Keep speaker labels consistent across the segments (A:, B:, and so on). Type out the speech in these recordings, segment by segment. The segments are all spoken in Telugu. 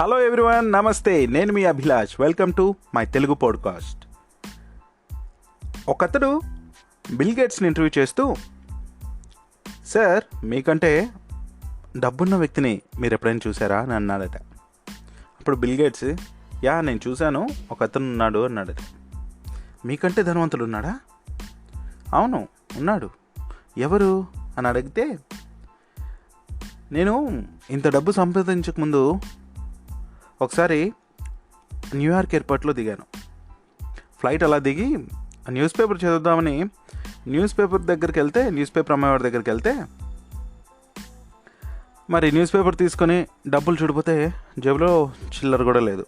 A: హలో ఎవ్రీవన్ నమస్తే నేను మీ Abhilash. Welcome to my Telugu podcast ఒకతడు Bill గేట్స్ని ఇంటర్వ్యూ చేస్తూ సార్ మీకంటే డబ్బున్న వ్యక్తిని మీరు ఎప్పుడైనా చూసారా? అని అన్నాడట. అప్పుడు బిల్ గేట్స్ యా నేను చూశాను. ఒక అతను ఉన్నాడు అన్నాడట. మీకంటే ధనవంతుడు ఉన్నాడా? అవును ఉన్నాడు. ఎవరు? అని అడిగితే నేను ఇంత డబ్బు సంపాదించక ముందు ఒకసారి న్యూయార్క్ ఎయిర్పోర్ట్లో దిగాను. ఫ్లైట్ అలా దిగి న్యూస్ పేపర్ చదువుదామని న్యూస్ పేపర్ దగ్గరికి వెళ్తే న్యూస్ పేపర్ అమ్మేవాడి దగ్గరికి వెళ్తే మరి న్యూస్ పేపర్ తీసుకొని డబ్బులు చూడిపోతే జేబులో చిల్లర కూడా లేదు.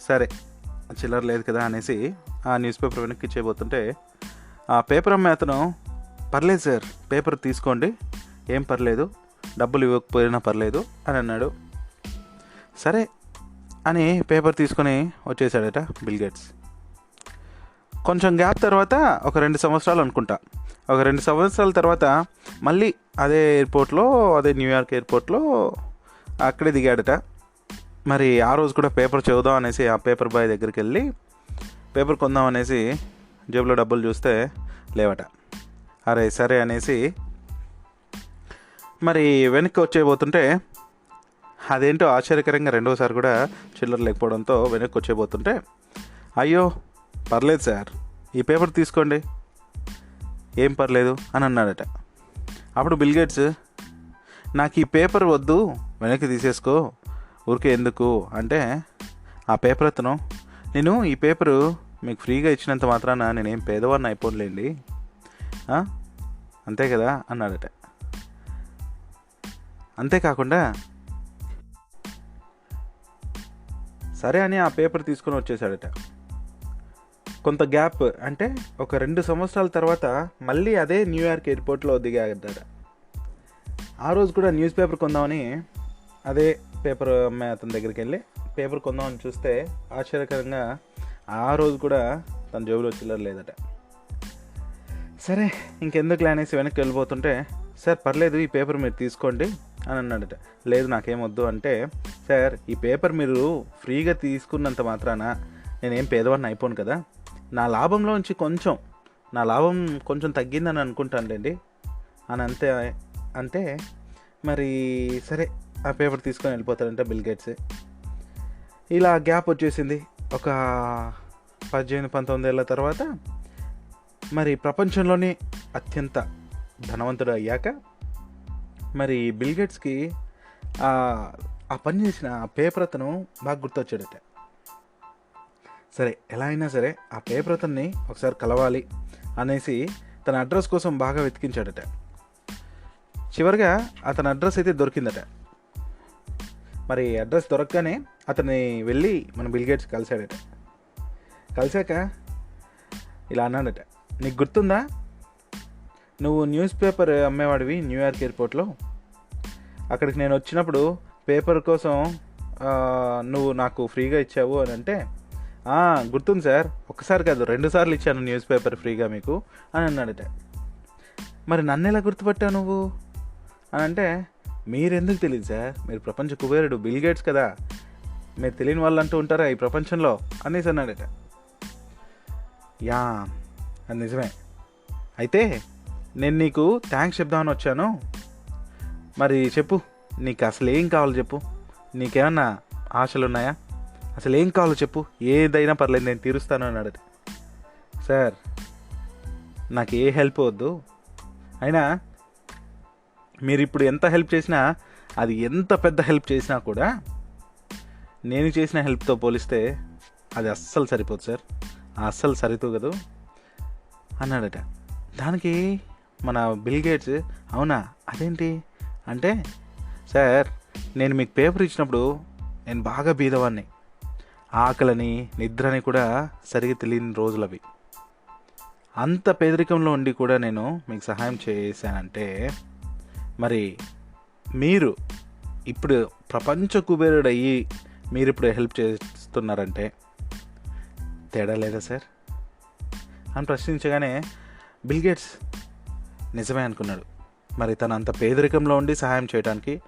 A: సరే చిల్లర లేదు కదా అనేసి ఆ న్యూస్ పేపర్ వెనక్కి ఇచ్చేయబోతుంటే ఆ పేపర్ అమ్మే అతను పర్లేదు సార్ పేపర్ తీసుకోండి ఏం పర్లేదు డబ్బులు ఇవ్వకపోయినా పర్లేదు అని అన్నాడు. సరే అని పేపర్ తీసుకొని వచ్చేసాడట బిల్ గేట్స్. కొంచెం గ్యాప్ తర్వాత ఒక రెండు సంవత్సరాలు అనుకుంటా. ఒక రెండు సంవత్సరాల తర్వాత మళ్ళీ అదే ఎయిర్పోర్ట్లో అదే న్యూయార్క్ ఎయిర్పోర్ట్లో అక్కడే దిగాడట. మరి ఆ రోజు కూడా పేపర్ చదువుదాం అనేసి ఆ పేపర్ బాయ్ దగ్గరికి వెళ్ళి పేపర్ కొందాం అనేసి జేబులో డబ్బులు చూస్తే లేవట. అరే సరే అనేసి మరి వెనక్కి వచ్చేయబోతుంటే అదేంటో ఆశ్చర్యకరంగా రెండోసారి కూడా చిల్లర లేకపోవడంతో వెనక్కి వచ్చేబోతుంటే అయ్యో పర్లేదు సార్ ఈ పేపర్ తీసుకోండి. ఏం పర్లేదు అని అన్నాడట. అప్పుడు బిల్ గేట్స్ నాకు ఈ పేపర్ వద్దు వెనక్కి తీసేసుకో. ఊరికే ఎందుకు అంటే ఆ పేపర్ అతను నేను ఈ పేపరు మీకు ఫ్రీగా ఇచ్చినంత మాత్రాన నేనేం పేదవాడిని అయిపోలేండి అంతే కదా అన్నాడట. అంతేకాకుండా సరే అని ఆ పేపర్ తీసుకొని వచ్చేసాడట. కొంత గ్యాప్ అంటే ఒక రెండు సంవత్సరాల తర్వాత మళ్ళీ అదే న్యూయార్క్ ఎయిర్పోర్ట్లో దిగాడట. ఆ రోజు కూడా న్యూస్ పేపర్ కొందామని అదే పేపర్ అమ్మాయి అతని దగ్గరికి వెళ్ళి పేపర్ కొందామని చూస్తే ఆశ్చర్యకరంగా ఆ రోజు కూడా తన జేబులో చిల్లర లేదట. సరే ఇంకెందుకు అనేసి వెనక్కి వెళ్ళిపోతుంటే సార్ పర్లేదు ఈ పేపర్ మీరు తీసుకోండి అని అన్నాడట. లేదు నాకేమొద్దు అంటే సార్ ఈ పేపర్ మీరు ఫ్రీగా తీసుకున్నంత మాత్రాన నేనేం పేదవాడిని అయిపోను కదా. నా లాభంలోంచి కొంచెం నా లాభం కొంచెం తగ్గిందని అనుకుంటానులేండి. అని అంతే అంటే మరి సరే ఆ పేపర్ తీసుకొని వెళ్ళిపోతారంట బిల్ గేట్స్. ఇలా గ్యాప్ వచ్చేసింది. ఒక పద్దెనిమిది పంతొమ్మిది ఏళ్ళ తర్వాత మరి ప్రపంచంలోనే అత్యంత ధనవంతుడు అయ్యాక మరి బిల్ గేట్స్కి ఆ పని చేసిన ఆ పేపర్ అతను బాగా గుర్తొచ్చాడట సరే ఎలా అయినా సరే ఆ పేపర్ అతన్ని ఒకసారి కలవాలి అనేసి తన అడ్రస్ కోసం బాగా వెతికించాడట చివరిగా అతని అడ్రస్ అయితే దొరికిందట. మరి అడ్రస్ దొరకగానే అతన్ని వెళ్ళి మన బిల్ గేట్స్ కలిశాడట. కలిశాక ఇలా అన్నాడట నీకు గుర్తుందా? నువ్వు న్యూస్ పేపర్ అమ్మేవాడివి న్యూయార్క్ ఎయిర్పోర్ట్లో. అక్కడికి నేను వచ్చినప్పుడు పేపర్ కోసం నువ్వు నాకు ఫ్రీగా ఇచ్చావు అని అంటే గుర్తుంది సార్. ఒకసారి కాదు రెండు సార్లు ఇచ్చాను న్యూస్ పేపర్ ఫ్రీగా మీకు అని అన్నాడట మరి నన్ను ఎలా గుర్తుపట్టావు నువ్వు? అని అంటే మీరెందుకు తెలియదు సార్. మీరు ప్రపంచ కుబేరుడు బిల్ గేట్స్ కదా. మీరు తెలియని వాళ్ళు అంటూ ఉంటారా ఈ ప్రపంచంలో? అనేసి అన్నాడట యా అది నిజమే. అయితే నేను నీకు థ్యాంక్స్ చెప్దామని వచ్చాను. మరి చెప్పు. నీకు అసలు ఏం కావాలో చెప్పు? నీకేమన్నా ఆశలు ఉన్నాయా అసలు ఏం కావాలో చెప్పు. ఏదైనా పర్లేదు నేను తీరుస్తాను అన్నాడు సార్ నాకు ఏ హెల్ప్ వద్దు. అయినా మీరు ఇప్పుడు ఎంత హెల్ప్ చేసినా అది ఎంత పెద్ద హెల్ప్ చేసినా కూడా నేను చేసిన హెల్ప్తో పోలిస్తే అది అస్సలు సరిపోదు సార్. అస్సలు సరితూగదు అన్నాడట. దానికి మన బిల్ గేట్స్ అవునా? అదేంటి? అంటే సార్ నేను మీకు పేపర్ ఇచ్చినప్పుడు నేను బాగా బీదవాడిని ఆకలని నిద్రని కూడా సరిగా తెలియని రోజులు అవి అంత పేదరికంలో ఉండి కూడా నేను మీకు సహాయం చేశానంటే మరి మీరు ఇప్పుడు ప్రపంచ కుబేరుడు అయ్యి మీరు ఇప్పుడు హెల్ప్ చేస్తున్నారంటే తేడా లేదా సార్? అని ప్రశ్నించగానే బిల్గేట్స్ నిజమే అనుకున్నాడు. మరి తను అంత పేదరికంలో ఉండి సహాయం చేయడానికి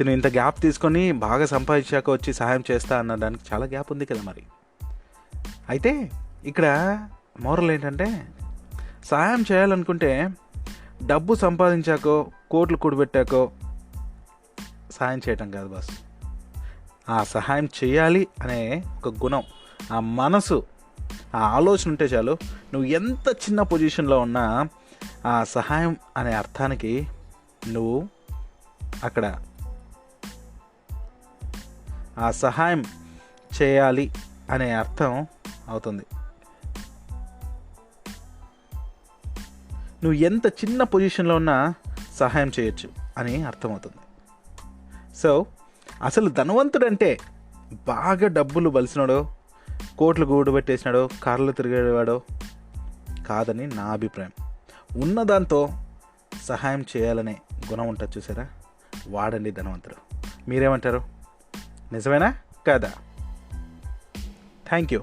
A: తిను ఇంత గ్యాప్ తీసుకొని బాగా సంపాదించాక వచ్చి సహాయం చేస్తా అన్నదానికి చాలా గ్యాప్ ఉంది కదా మరి. అయితే ఇక్కడ మోరల్ ఏంటంటే సహాయం చేయాలనుకుంటే డబ్బు సంపాదించాకో కోట్లు కూడబెట్టాకో సహాయం చేయటం కాదు బాస్ ఆ సహాయం చేయాలి అనే ఒక గుణం ఆ మనసు ఆ ఆలోచన ఉంటే చాలు. నువ్వు ఎంత చిన్న పొజిషన్లో ఉన్నా ఆ సహాయం అనే అర్థానికి నువ్వు అక్కడ ఆ సహాయం చేయాలి అనే అర్థం అవుతుంది. నువ్వు ఎంత చిన్న పొజిషన్లో ఉన్నా సహాయం చేయొచ్చు అని అర్థమవుతుంది. సో అసలు ధనవంతుడంటే బాగా డబ్బులు బలిసినాడో కోట్లు గూడు పెట్టేసినాడో కార్లు తిరిగేవాడో కాదని నా అభిప్రాయం. ఉన్నదాంతో సహాయం చేయాలనే గుణం ఉంటుంది చూసారా? వాడండి ధనవంతుడు. మీరేమంటారు? నిజమేనా? కదా. Thank you